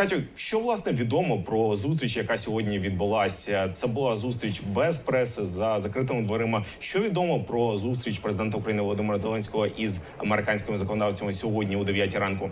Катю, що власне відомо про зустріч, яка сьогодні відбулася? Це була зустріч без преси за закритими дверима. Що відомо про зустріч президента України Володимира Зеленського із американськими законодавцями сьогодні о 9 ранку?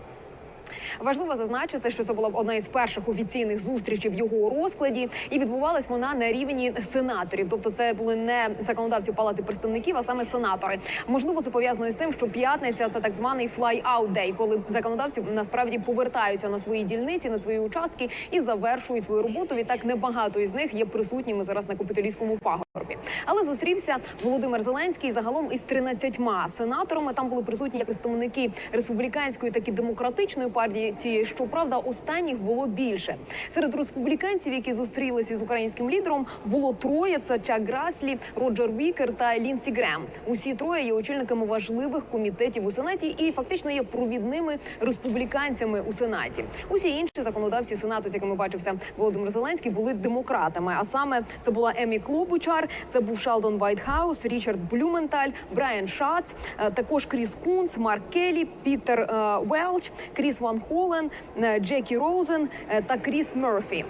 Важливо зазначити, що це була одна із перших офіційних зустрічей в його розкладі, і відбувалась вона на рівні сенаторів. Тобто, це були не законодавці палати представників, а саме сенатори. Можливо, це пов'язано із тим, що п'ятниця це так званий fly-out day, коли законодавці насправді повертаються на свої дільниці, на свої участки і завершують свою роботу. Відтак небагато із них є присутніми зараз на капітолійському пагорбі. Але зустрівся Володимир Зеленський загалом із 13 сенаторами. Там були присутні як представники республіканської, так і демократичної партії. Щоправда, останніх було більше серед республіканців, які зустрілися з українським лідером, було троє: це Чак Граслі, Роджер Вікер та Лінсі Грем. Усі троє є очільниками важливих комітетів у сенаті і фактично є провідними республіканцями у сенаті. Усі інші законодавці сенату, з якими бачився Володимир Зеленський, були демократами. А саме це була Емі Клобучар, це був Шелдон Вайтхаус, Річард Блюменталь, Брайан Шац, е, також Кріс Кунц, Марк Келлі, Пітер е, Велч, Кріс Ван Холен, е, Джекі Роузен е, та Кріс Мерфі.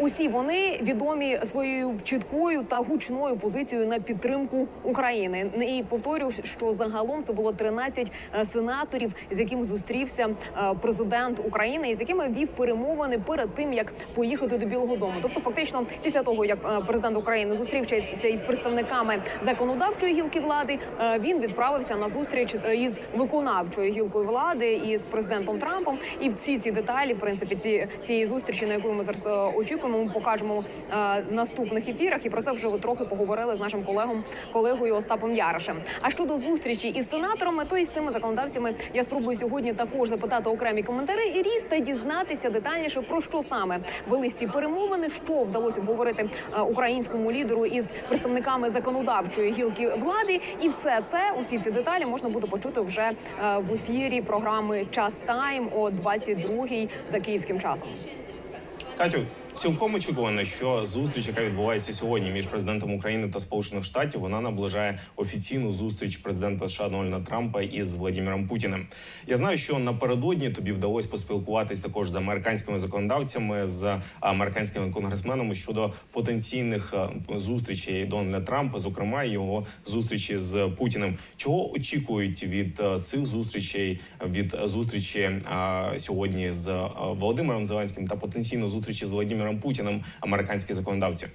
Усі вони відомі своєю чіткою та гучною позицією на підтримку України. І повторюю, що загалом це було 13 е, сенаторів, з якими зустрівся е, президент України, і з якими вів перемовини перед тим, як поїхати до Білого Дому. Тобто, фактично, після того як е, президент України зустрівся із представниками законодавчої гілки влади, він відправився на зустріч із виконавчою гілкою влади із президентом Трампом. І всі ці деталі, в принципі, ці цієї зустрічі, на яку ми зараз очікуємо, ми покажемо е, в наступних ефірах. І про це вже трохи поговорили з нашим колегом колегою Остапом Яришем. А щодо зустрічі із сенаторами, то із цими законодавцями я спробую сьогодні також запитати окремі коментарі і рід та дізнатися детальніше про що саме велись ці перемовини, що вдалося обговорити е, українському лідеру із представниками законодавчої гілки влади, і все це усі ці деталі можна буде почути вже е, в ефірі програми Час Тайм о 22-й за київським часом. Катю, цілком очікувано, що зустріч, яка відбувається сьогодні між президентом України та Сполучених Штатів, вона наближає офіційну зустріч президента США Дональда Трампа із Владимиром Путіним. Я знаю, що напередодні тобі вдалося поспілкуватись також з американськими законодавцями, з американськими конгресменами щодо потенційних е, зустрічей Дональда Трампа, зокрема його зустрічі з Путіним. Чого очікують від е, цих зустрічей від зустрічі е, сьогодні з Володимиром Зеленським та потенційно зустрічі з Владимиром Путіним американські законодавці?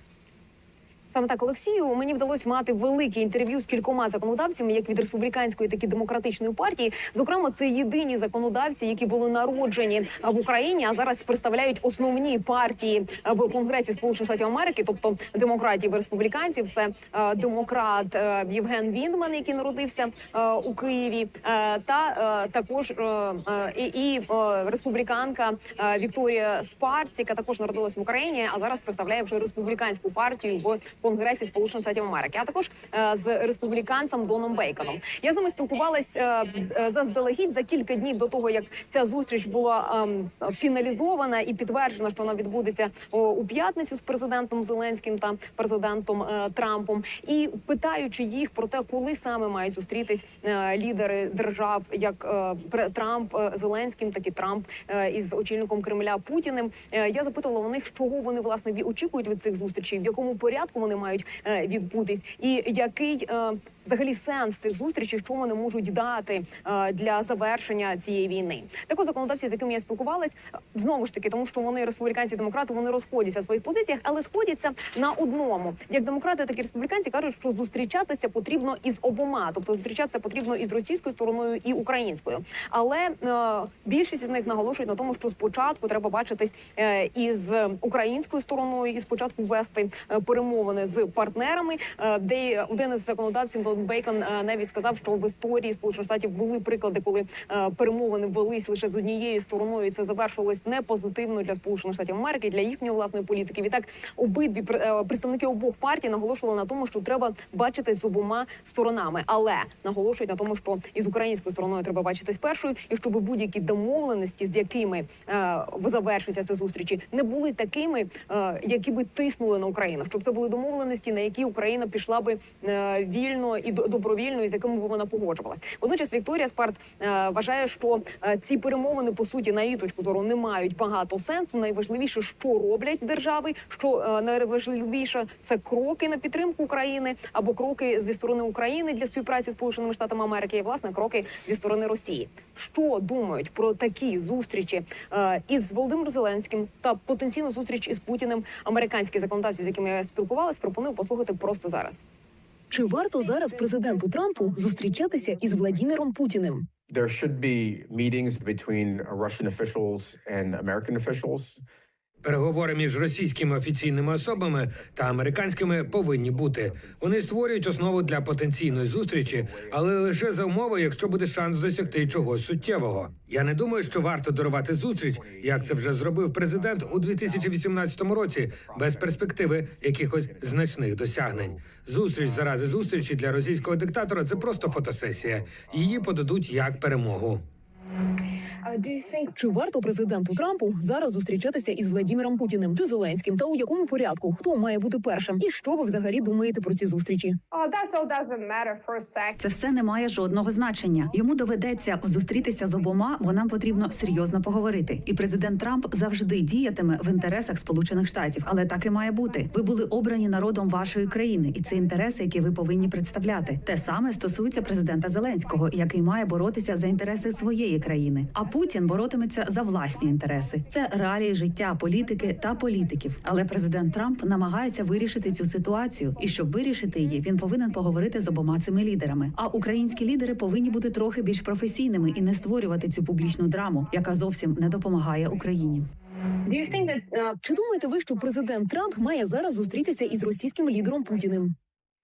Саме так, Олексію, мені вдалося мати велике інтерв'ю з кількома законодавцями, як від республіканської, так і демократичної партії. Зокрема, це єдині законодавці, які були народжені в Україні, а зараз представляють основні партії в Конгресі Сполучених Штатів Америки, тобто демократів і республіканців. Це е, демократ е, Євген Віндман, який народився е, у Києві, е, та е, також е, е, і, е, республіканка е, Вікторія Спарц, яка також народилась в Україні, а зараз представляє вже республіканську партію Конгресі Сполучених Штатів Америки, а також е, з республіканцем Доном Бейконом. Я з ними спілкувалась е, з- заздалегідь за кілька днів до того, як ця зустріч була ем, фіналізована і підтверджена, що вона відбудеться у п'ятницю з президентом Зеленським та президентом е, Трампом. І питаючи їх про те, коли саме мають зустрітись е, лідери держав, як е, Трамп е, Зеленським, так і Трамп е, із очільником Кремля Путіним. Е, я запитувала у них, чого вони власне очікують від цих зустрічей, в якому порядку вони мають е, відбутись, і який е, взагалі сенс цих зустрічей, що вони можуть дати е, для завершення цієї війни. Так от законодавці, з якими я спілкувалась, знову ж таки, тому що вони республіканці, демократи, вони розходяться в своїх позиціях, але сходяться на одному. Як демократи, так і республіканці кажуть, що зустрічатися потрібно із обома, тобто зустрічатися потрібно і з російською стороною, і українською. Але е, більшість із них наголошують на тому, що спочатку треба бачитись е, із українською стороною, і спочатку вести е, перемовини з партнерами. Е, де один із законодавців Дон Бейкон е, навіть сказав, що в історії Сполучених Штатів були приклади, коли е, перемовини велись лише з однією стороною. і Це завершилось не позитивно для Сполучених Штатів Америки, для їхньої власної політики. Відтак обидві пр- представники обох партій наголошували на тому, що треба бачити з обома сторонами, але наголошують на тому, що із українською стороною треба бачитись першою, і щоб будь-які домовленості, з якими е, завершуються ці зустрічі, не були такими, е, які би тиснули на Україну, щоб це були домовленості, домовленості, на які Україна пішла би е, вільно і до- добровільно, і з якими б вона погоджувалась. Водночас Вікторія Спарц е, вважає, що е, ці перемовини по суті на її точку зору не мають багато сенсу. Найважливіше, що роблять держави, що найважливіше це кроки на підтримку України або кроки зі сторони України для співпраці з Сполученими Штатами Америки, і власне кроки зі сторони Росії. Що думають про такі зустрічі із Володимиром Зеленським та потенційну зустріч із Путіним американські законодавці, з якими я спілкувалась, пропоную послухати просто зараз. Чи варто зараз президенту Трампу зустрічатися із Владіміром Путіним? there should be meetings between Russian officials and American officials. Переговори між російськими офіційними особами та американськими повинні бути. Вони створюють основу для потенційної зустрічі, але лише за умови, якщо буде шанс досягти чогось суттєвого. Я не думаю, що варто дарувати зустріч, як це вже зробив президент у 2018 році, без перспективи якихось значних досягнень. Зустріч заради зустрічі для російського диктатора це просто фотосесія. Її подадуть як перемогу. Чи варто президенту Трампу зараз зустрічатися із Владіміром Путіним чи Зеленським? Та у якому порядку хто має бути першим? І що ви взагалі думаєте про ці зустрічі? Це все не має жодного значення. Йому доведеться зустрітися з обома, бо нам потрібно серйозно поговорити. І президент Трамп завжди діятиме в інтересах Сполучених Штатів, але так і має бути. Ви були обрані народом вашої країни, і це інтереси, які ви повинні представляти. Те саме стосується президента Зеленського, який має боротися за інтереси своєї країни. А Путін боротиметься за власні інтереси. Це реалії життя політики та політиків. Але президент Трамп намагається вирішити цю ситуацію, і щоб вирішити її, він повинен поговорити з обома цими лідерами. А українські лідери повинні бути трохи більш професійними і не створювати цю публічну драму, яка зовсім не допомагає Україні. uh, Чи думаєте ви, що президент Трамп має зараз зустрітися із російським лідером Путіним?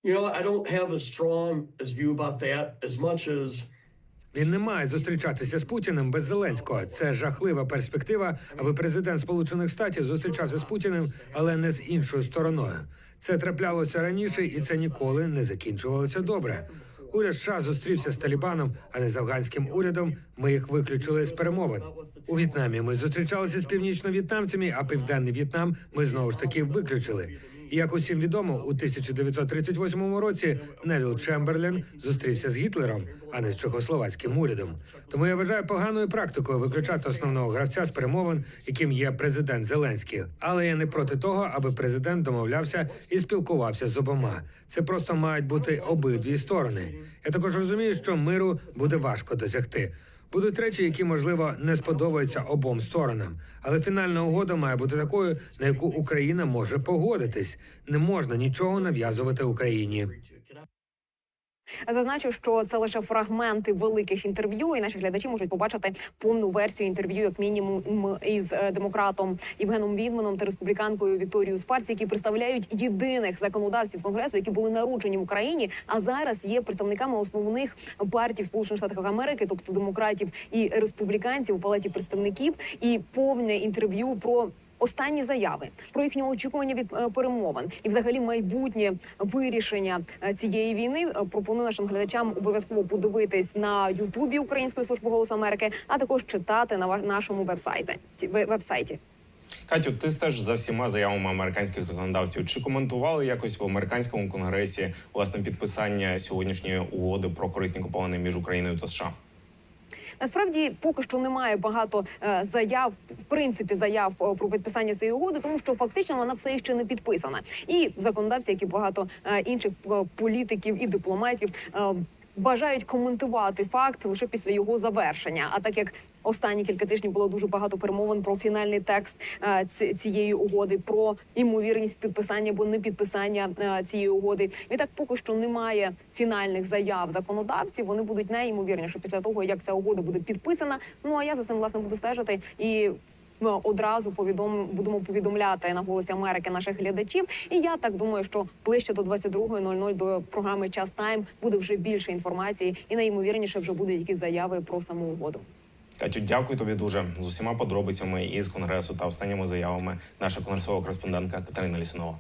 You know, I don't have as strong as view about that as much as Він не має зустрічатися з Путіним без Зеленського. Це жахлива перспектива, аби президент Сполучених Штатів зустрічався з Путіним, але не з іншою стороною. Це траплялося раніше, і це ніколи не закінчувалося добре. Уряд США зустрівся з Талібаном, а не з афганським урядом. Ми їх виключили з перемовин. У В'єтнамі ми зустрічалися з північно-в'єтнамцями, а південний В'єтнам ми знову ж таки виключили. Як усім відомо, у 1938 році Невіл Чемберлен зустрівся з Гітлером, а не з чехословацьким урядом. Тому я вважаю поганою практикою виключати основного гравця з перемовин, яким є президент Зеленський. Але я не проти того, аби президент домовлявся і спілкувався з обома. Це просто мають бути обидві сторони. Я також розумію, що миру буде важко досягти. Будуть речі, які можливо не сподобаються обом сторонам, але фінальна угода має бути такою, на яку Україна може погодитись. Не можна нічого нав'язувати Україні. Зазначу, що це лише фрагменти великих інтерв'ю, і наші глядачі можуть побачити повну версію інтерв'ю, як мінімум, із е, демократом Євгеном Відманом та республіканкою Вікторією Спарці, які представляють єдиних законодавців конгресу, які були народжені в Україні, а зараз є представниками основних партій Сполучених Штатах Америки, тобто демократів і республіканців у палаті представників, і повне інтерв'ю про. Останні заяви про їхнє очікування від е, перемовин і, взагалі, майбутнє вирішення е, цієї війни. Е, Пропоную нашим глядачам обов'язково подивитись на Ютубі Української служби голосу Америки, а також читати на нашому вебсайті. Ті- вебсайті. Катю, ти стежиш за всіма заявами американських законодавців. Чи коментували якось в американському конгресі власне підписання сьогоднішньої угоди про корисні копалини між Україною та США? Насправді поки що немає багато е, заяв, в принципі, заяв е, про підписання цієї угоди, тому що фактично вона все ще не підписана. І законодавці, як і багато е, інших політиків і дипломатів. Бажають коментувати факт лише після його завершення. А так як останні кілька тижнів було дуже багато перемовин про фінальний текст е, цієї угоди, про імовірність підписання або не підписання е, цієї угоди. Відтак поки що немає фінальних заяв законодавців. Вони будуть найімовірніше після того, як ця угода буде підписана. Ну а я за цим власне буду стежити і. Ми одразу повідом будемо повідомляти на голосі Америки наших глядачів. І я так думаю, що ближче до 22.00 до програми Час Тайм буде вже більше інформації, і найімовірніше вже будуть якісь заяви про саму угоду. Катю, дякую тобі дуже з усіма подробицями із конгресу та останніми заявами. Наша конгресова кореспондентка Катерина Лісунова.